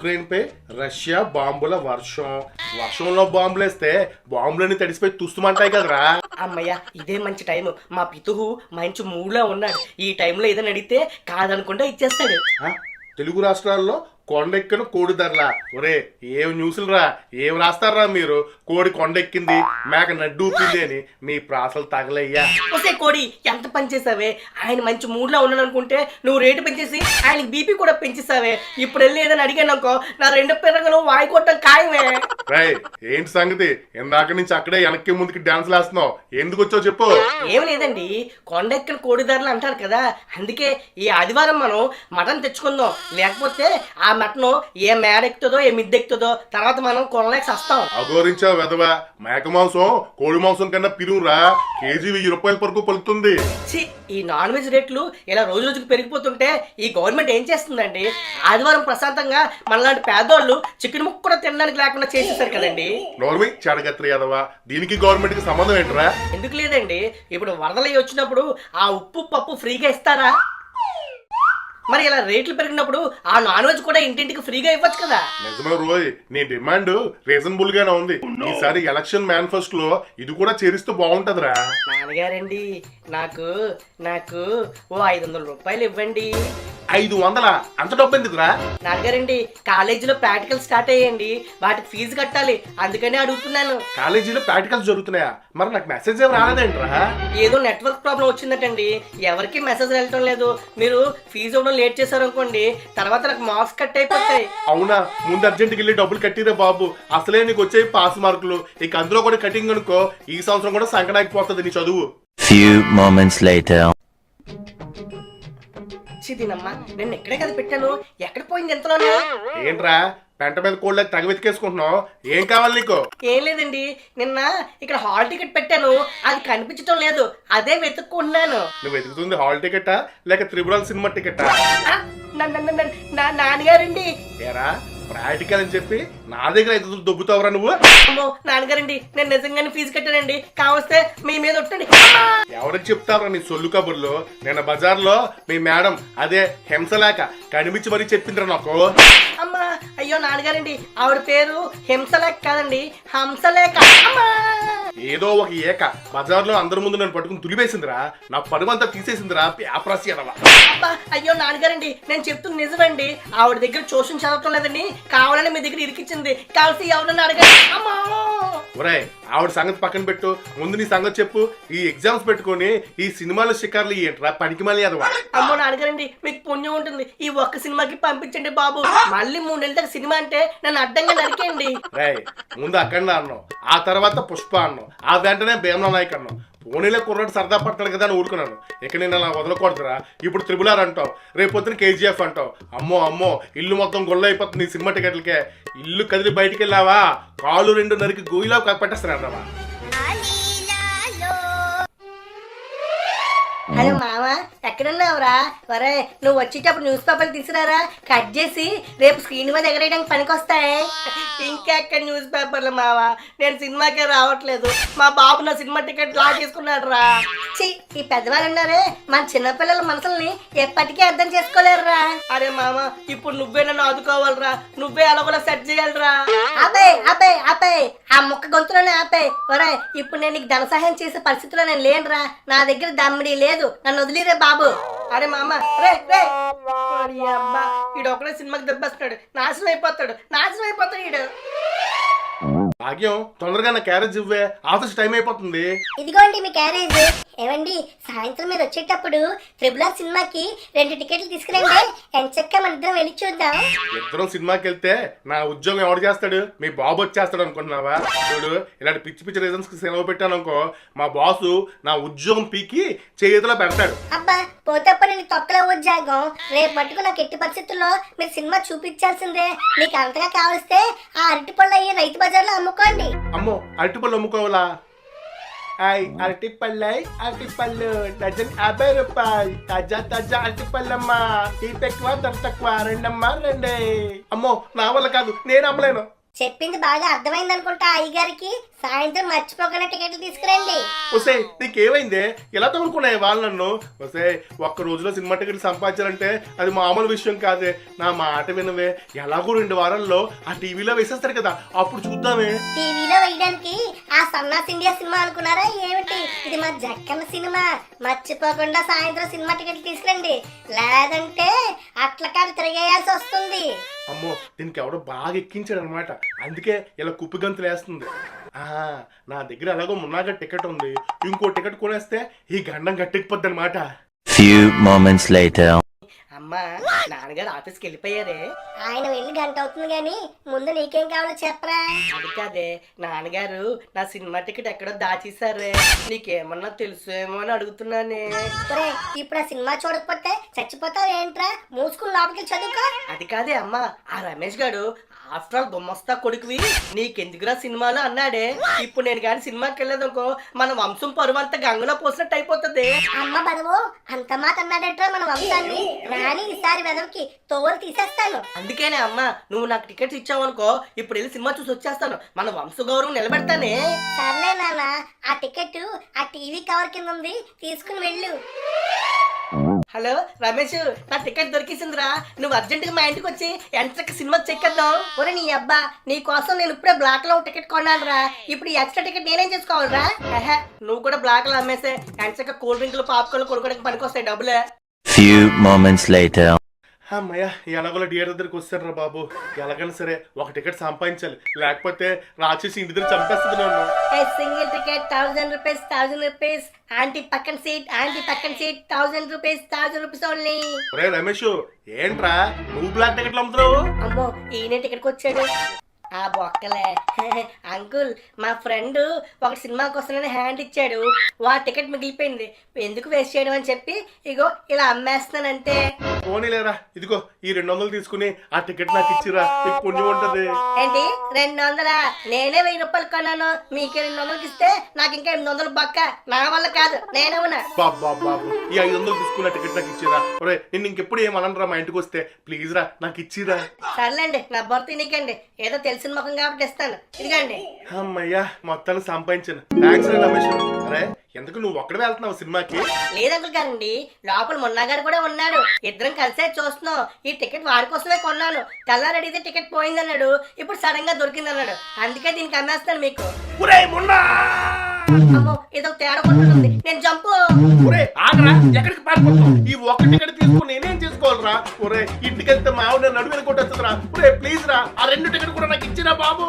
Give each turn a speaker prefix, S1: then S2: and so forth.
S1: Ukraine పై Russia బాంబుల వర్షం. వర్షంలో బాంబులు వేస్తే బాంబులని తడిసిపోయి తుస్తుమంటాయి కదరా.
S2: అమ్మయ్య ఇదే మంచి టైం మా పితుహు మంచి మూడ్లో ఉన్నాడు. ఈ టైంలో ఏదైనా అడిగితే కాదనుకుంటా ఇచ్చేస్తాడు.
S1: తెలుగు రాష్ట్రాల్లో కొండెక్కిన కోడి ధరలా. ఒరే ఏం న్యూస్లు రా ఏం రాస్తారా మీరు? కోడి కొండెక్కింది మేక నడ్డు ఊపింది అని మీ ప్రాసలు తగలయ్యా.
S2: ఒసే కోడి ఎంత పని చేసావే? ఆయన మంచి మూడ్లో ఉన్నాడు అనుకుంటే నువ్వు రేటు పెంచేసి ఆయనకి బీపీ కూడా పెంచేసావే. ఇప్పుడు వెళ్ళి ఏదైనా అడిగాను అనుకో నా రెండు పిల్లలు వాయి కొట్టడం ఖాయమే.
S1: రాయ్ ఏంటి సంగతి? ఇందాక నుంచి అక్కడే వెనక్కి ముందుకి డాన్స్ వేస్తున్నావు ఎందుకు వచ్చావు చెప్పు.
S2: ఏం లేదండి కొండెక్కిన కోడి ధరలు అంటారు కదా. అందుకే ఈ ఆదివారం మనం మటన్ తెచ్చుకుందాం. లేకపోతే ఆ మటన్ ఏ మేడెక్కుతుందో ఏ మిద్దెక్కుతుందో తర్వాత మనం కొనలేక వస్తాం
S1: అఘోరించా వెదవ మేక మాంసం కోడి మాంసం కన్నా పిరువురా కేజీ వెయ్యి రూపాయల వరకు పలుకుతుంది.
S2: ఛీ, ఈ నాన్ వెజ్ రేట్లు ఇలా రోజు రోజుకి పెరిగిపోతుంటే ఈ గవర్నమెంట్ ఏం చేస్తుందండి? ఆదివారం ప్రశాంతంగా మనలాంటి పేదోళ్ళు చికెన్ ముక్క కూడా తినడానికి లేకుండా చేసేసారు కదండి.
S1: నోర్మి చెడగత్రి యాదవ దీనికి గవర్నమెంట్కి సంబంధం ఏంట్రా?
S2: ఎందుకు లేదండి? ఇప్పుడు వరదలు అయ్యి వచ్చినప్పుడు ఆ ఉప్పు పప్పు ఫ్రీగా ఇస్తారా? మరి ఇలా రేట్లు పెరిగినప్పుడు ఆ నాన్ వెజ్ కూడా ఇంటింటికి ఫ్రీగా ఇవ్వచ్చు కదా?
S1: నిజమే రోయ్ నీ డిమాండ్ రీజనబుల్ గానే ఉంది ఈసారి ఎలక్షన్ మేనిఫెస్టో లో ఇది కూడా చేరిస్తే బాగుంటదిరా.
S2: నాన్నగారండి నాకు నాకు ఓ ఐదు వందల రూపాయలు ఇవ్వండి.
S1: ఐదు వందల. అంత డబ్బు ఎందుకురా?
S2: నాన్నగారండి కాలేజీలో ప్రాక్టికల్ స్టార్ట్ అయ్యండి. వాటికి ఫీజు కట్టాలి. అందుకనే అడుగుతున్నాను.
S1: కాలేజీలో ప్రాక్టికల్స్ జరుగుతున్నాయా? మరి నాకు మెసేజ్ ఏం రాలేదేంట్రా?
S2: ఏదో నెట్వర్క్ ప్రాబ్లం వచ్చిందటండి. ఎవరికి మెసేజ్ వెళ్ళటం లేదు. మీరు ఫీజు ఇవ్వడం లేట్ చేశారు అనుకోండి తర్వాత నాకు మార్క్స్ కట్ అయిపోతాయి.
S1: అవునా? ముందు అర్జెంట్కి వెళ్ళి డబ్బులు కట్టిరే బాబు. అసలే నీకు వచ్చే పాస్ మార్కులు ఇక అందులో కూడా కటింగ్ అనుకో ఈ సంవత్సరం కూడా సంకడాకపోతుంది నీ చదువు.
S3: Few moments later.
S2: చిదినమ్మా నేను ఎక్కడే కదా పెట్టాను. ఎక్కడ పోయింది ఎంతలోనే
S1: ఏంట్రా? పెంట మీద కోళ్ళ తెగ వెతికేసుకుంటున్నావు? ఏం కావాలి నీకు?
S2: ఏం లేదండి. నిన్న ఇక్కడ హాల్ టికెట్ పెట్టాను. అది కనిపించడం లేదు. అదే వెతుక్కుంటున్నాను.
S1: నువ్వు వెతుకుతుంది హాల్ టికెటా? లేక త్రిపురల్ సినిమా టికెటా?
S2: నాన్నగారండి.
S1: ఏరా? ప్రాక్టికల్ అని చెప్పి నా దగ్గర ఐదు వందలు దొబ్బుతావురా నువ్వు?
S2: అమ్మో నాన్నగారండి నేను నిజంగానే ఫీజు కట్టానండి. కావస్తే మీ మీద ఒట్టండి.
S1: ఎవరికి చెప్తారా నీ సొల్లు కబుర్లు? నిన్న బజార్లో మీ మేడం అదే హింసలేక కనిపించి మరీ చెప్పిండ్రా నాకు.
S2: అమ్మా అయ్యో నాన్నగారండి ఆవిడ పేరు హింసలేఖ కాదండి అమ్మా!
S1: ఏదో ఒక ఏక. బజార్లో అందరి ముందు నన్ను పట్టుకుని తులివేసిందిరా నా పరువంతా తీసేసిందిరా. పేపరాసి ఎదవా
S2: అబ్బా అయ్యో నాన్నగారండి నేను చెప్తుంది నిజమండి. ఆవిడ దగ్గర ట్యూషన్ చదవటం లేదండి. కావాలని మీ దగ్గర ఇరికిచ్చింది. కావాల్సి ఎవరన్నా అడగండి. అమ్మా!
S1: ఒరేయ్ ఆవిడ సంగతి పక్కన పెట్టు. ముందు నీ సంగతి చెప్పు. ఈ ఎగ్జామ్స్ పెట్టుకొని ఈ సినిమాల షికార్లు ఏంట్రా పనికి మళ్ళీ అదవా
S2: అమ్మో నాన్నగారండి మీకు పుణ్యం ఉంటుంది. ఈ ఒక్క సినిమాకి పంపించండి బాబు. మళ్ళీ మూడు నెలల దాకా సినిమా అంటే నన్ను అడ్డంగా నరికేయండి.
S1: రేయ్ ముందు అఖండ అన్నాం ఆ తర్వాత పుష్ప అన్నాం ఆ వెంటనే భీమలా నాయక్ అన్నాం. పోనీలే కుర్రాడు సరదా పడతాడు కదా అని ఊరుకున్నాను. ఇక నేను అలా వదలకూడదురా ఇప్పుడు త్రిబుల్ ఆర్ అంటావు రేపు పొద్దున కేజీఎఫ్ అంటావు. అమ్మో అమ్మో ఇల్లు మొత్తం గొల్ల అయిపోతుంది ఈ సినిమా టికెట్లకే. ఇల్లు కదిలి బయటికి వెళ్ళావా? కాలు రెండు నరికి గోయిలా పెట్టేస్తానన్నావా
S2: హలో మామ ఎక్కడున్నావురా? వరే నువ్వు వచ్చేటప్పుడు న్యూస్ పేపర్లు తీసుకురారా? కట్ చేసి రేపు స్క్రీన్ మీద ఎగరేయడానికి పనికొస్తాయి? ఇంకెక్కడ న్యూస్ పేపర్లు మావ? నేను సినిమాకే రావట్లేదు. మా బాబు నా సినిమా టికెట్ లాగేసుకున్నాడు రా ఈ పెద్దవాళ్ళు ఉన్నారే. మన చిన్నపిల్లల మనసుల్ని ఎప్పటికీ అర్థం చేసుకోలేరురా. అరే మామ ఇప్పుడు నువ్వే నన్ను ఆదుకోవాలిరా. నువ్వే అలా సెట్ చేయాలిరా. ఆపే ఆపే ఆపే ఆ ముక్క గొంతులోనే ఆపే. ఒరే ఇప్పుడు నేను నీకు ధన సహాయం చేసే పరిస్థితిలో నేను లేనురా. నా దగ్గర దమ్మిడి లేదు. నన్ను వదిలిరే బాబు? అరే మామ రే రే. అబ్బా ఈడు ఒకడే సినిమాకి దెబ్బేస్తున్నాడు. నాశనం అయిపోతాడు. నాశనం అయిపోతాడు ఈడు.
S1: భాగ్యం తొందరగా నా క్యారేజ్ ఇవ్వే. ఆఫీస్ టైం అయిపోతుంది.
S4: ఇదిగోండి మీ క్యారేజ్ ఏమండి సాయంత్రం మీరు వచ్చేటప్పుడు త్రిబుల్ ఆర్ సినిమాకి రెండు టికెట్లు తీసుకురండి. ఎంచక్క మన ఇద్దరం వెళ్ళి చూద్దాం.
S1: ఇద్దరం సినిమాకి వెళ్తే నా ఉద్యోగం ఎవడు చేస్తాడు? మీ బాబు వచ్చేస్తాడు అనుకుంటున్నావా? చూడు ఇలాంటి పిచ్చి పిచ్చి రీజన్స్కి సెలవు పెట్టాను అనుకో మా బాసు నా ఉద్యోగం పీకి చేతిలో పెడతాడు.
S4: అబ్బా పోతప్ప నేను తొక్కలో ఉద్యోగం రేపు మట్టుకు నాకు ఎట్టి పరిస్థితుల్లో మీరు సినిమా చూపించాల్సిందే. మీకు అంతగా కావలిస్తే ఆ అరటి పళ్ళు అయ్యి రైతు బజార్లో అమ్ముకోండి.
S1: అమ్మో అరటిపళ్ళు అమ్ముకోవాలా? హాయ్ అరటిపల్లై అరటిపళ్ళు డజన్ యాభై రూపాయలు. తాజా తాజా అరటిపళ్ళమ్మా తీపి ఎక్కువ ధర తక్కువ. రెండమ్మా రెండే. అమ్మో నా వల్ల కాదు నేను అమ్మలేను.
S4: చెప్పింది బాగా అర్థమైంది అనుకుంటా అయ్యగారికి. సాయంత్రం మర్చిపోకుండా టికెట్లు తీసుకురండి.
S1: వసే నీకేమైందే? ఎలా తగులుకున్నాయి వాళ్ళు నన్ను? వసే ఒక్క రోజులో సినిమా టికెట్లు సంపాదించాలంటే అది మామూలు విషయం కాదే. నా మాట వినవే. ఎలాగో రెండు వారాల్లో ఆ టీవీలో వేసేస్తారు కదా అప్పుడు చూద్దామే.
S4: టీవీలో వేయడానికి ఆ సన్నాస్ ఇండియా సినిమా అనుకున్నారా ఏమిటి? ఇది మా జక్కన్న సినిమా. మర్చిపోకుండా సాయంత్రం సినిమా టికెట్లు తీసుకురండి. లేదంటే అట్ల కాదు తిరిగేయాల్సి వస్తుంది.
S1: అమ్మో దీనికి ఎవడో బాగా ఎక్కించాడు అనమాట అందుకే ఇలా కుప్పిగంతులు వేస్తుంది ఆ, నా దగ్గర ఎలాగో మున్నాగా టికెట్ ఉంది. ఇంకో టికెట్ కొనేస్తే ఈ గండం గట్టెక్కిపోద్ది అనమాట
S3: ఫ్యూ moments లైట్
S2: అమ్మా నాన్నగారు ఆఫీస్కి వెళ్ళిపోయారే.
S4: ఆయన వెళ్ళి గంట అవుతుంది గాని ముందు నీకేం కావాలో చెప్పరా.
S2: అది కాదే నాన్నగారు నా సినిమా టికెట్ ఎక్కడో దాచేశారే. నీకేమన్నా తెలుసేమో అని అడుగుతున్నానే.
S4: ఇప్పుడు ఆ సినిమా చూడకపోతే చచ్చిపోతావు ఏంట్రా? మూసుకుని లోపలికి చదువుకో.
S2: అది కాదే అమ్మా ఆ రమేష్ గారు ఆఫ్టర్ ఆల్ గుమ్మస్తా కొడుకువి. నీకెందుకురా సినిమాలు అన్నాడే. ఇప్పుడు నేను కానీ సినిమాకి వెళ్ళేదనుకో మన వంశం పరువంతా గంగలో పోసినట్టు అయిపోతుంది.
S4: అమ్మ బడవు అంత మాట అన్నాడట్రా మన వంశాన్ని? రాని ఈసారి వెదవికి తోలు తీసేస్తాను.
S2: అందుకేనే అమ్మా నువ్వు నాకు టికెట్స్ ఇచ్చావనుకో ఇప్పుడు వెళ్ళి సినిమా చూసి వచ్చేస్తాను. మన వంశ గౌరవం నిలబెడతానే.
S4: సర్లే నాన్న ఆ టికెట్ ఆ టీవీ కవర్ కింద ఉంది తీసుకుని వెళ్ళు.
S2: హలో రమేష్ నా టికెట్ దొరికిసిందిరా. నువ్వు అర్జెంటుగా మా ఇంటికి వచ్చి ఎంతకి సినిమా చెక్కేద్దాం ఒరే నీ అబ్బా నీ కోసం నేను ఇప్పుడే బ్లాక్లో టికెట్ కొన్నాను రా ఇప్పుడు ఈ ఎక్స్ట్రా టికెట్ నేనేం చేసుకోవాలిరా? నువ్వు కూడా బ్లాక్లో అమ్మేసే. ఎంచక్క కూల్ డ్రింక్లు పాప్కార్న్ కొనుక్కోడానికి పనికొస్తాయి డబ్బులే.
S3: Few moments later.
S1: అమ్మయ్య ఎలాగోలా డియర్ దగ్గరికి వస్తారా బాబు. ఎలాగైనా సరే ఒక టికెట్ సంపాదించాలి. లేకపోతే రాక్షసి ఇంటి దగ్గర చంపేస్తుంది నన్ను.
S2: Single ticket thousand rupees thousand rupees aunty పక్కన సీట్ ఆంటీ పక్కన seat thousand rupees thousand rupees only.
S1: ఒరే రమేష్ ఏంట్రా? నువ్వు బ్లాక్ టికెట్లు అమ్ముతున్నావు?
S2: అమ్మో ఈయన టికెట్కి వచ్చాడు ఆ బొక్కలే. అంకుల్ మా ఫ్రెండ్ ఒక సినిమా కోసం హ్యాండ్ ఇచ్చాడు. వా టికెట్ మిగిలిపోయింది. ఎందుకు వేస్ట్ చేయడం అని చెప్పి ఇగో ఇలా అమ్మేస్తున్నానంతే
S1: పోనీలేరా ఇదిగో ఈ రెండు వందలు తీసుకుని ఆ టికెట్ నాకు ఇచ్చిరా పుణ్యం ఉంటది.
S2: ఏంటి? రెండు వందలా నేనే వెయ్యి రూపాయలు కొన్నాను. మీకే రెండు వందలకి ఇస్తే నాకు ఇంకా ఎనిమిది వందలు బక్క. నా వల్ల కాదు. నేనేమన్నా
S1: బాబు బాబు బాబు ఈ ఐదు వందలు తీసుకున్న టికెట్ నాకు ఇచ్చిరా ఒరే నేను ఇంకెప్పుడు ఏమనరా మా ఇంటికి వస్తే? ప్లీజ్ రా నాకు ఇచ్చిరా
S2: సర్లేండి నా భర్త నీకండి ఏదో తెలిసిన ముఖం కాబట్టి ఇస్తాను. ఇదిగండి.
S1: అమ్మయ్యా మొత్తాన్ని సంపాదించాను. థ్యాంక్స్ రమేష్. అరే ఎందుకు నువ్వు ఒక్కడ వెళ్తున్నావు సినిమాకి?
S2: లేదంకుల్ గారండి లోపల మొన్నా గారు కూడా ఉన్నాడు ఇద్దరం కలిసే చూస్తున్నాం ఈ టికెట్ వాడి కోసమే కొన్నాను. తెల్లారు అడిగితే టికెట్ పోయిందన్నాడు. ఇప్పుడు సడన్గా దొరికిందన్నాడు. అందుకే దీనికి అమ్మేస్తాను మీకు. అమ్మో ఏదో తేడా కొట్టుకుంది నేను జంపు.
S1: ఒరే ఆగరా. ఎక్కడికి పారిపోతావు ఈ ఒక్క టికెట్ తీసుకుని నేనేం చేసుకోవాలరా? ఒరే ఇంటికి వెళ్తే మా ఆవిడ నడువు కొట్టేస్తుందిరా ఒరే ప్లీజ్ రా. ఆ రెండు టికెట్ కూడా నాకు ఇచ్చిరా బాబు.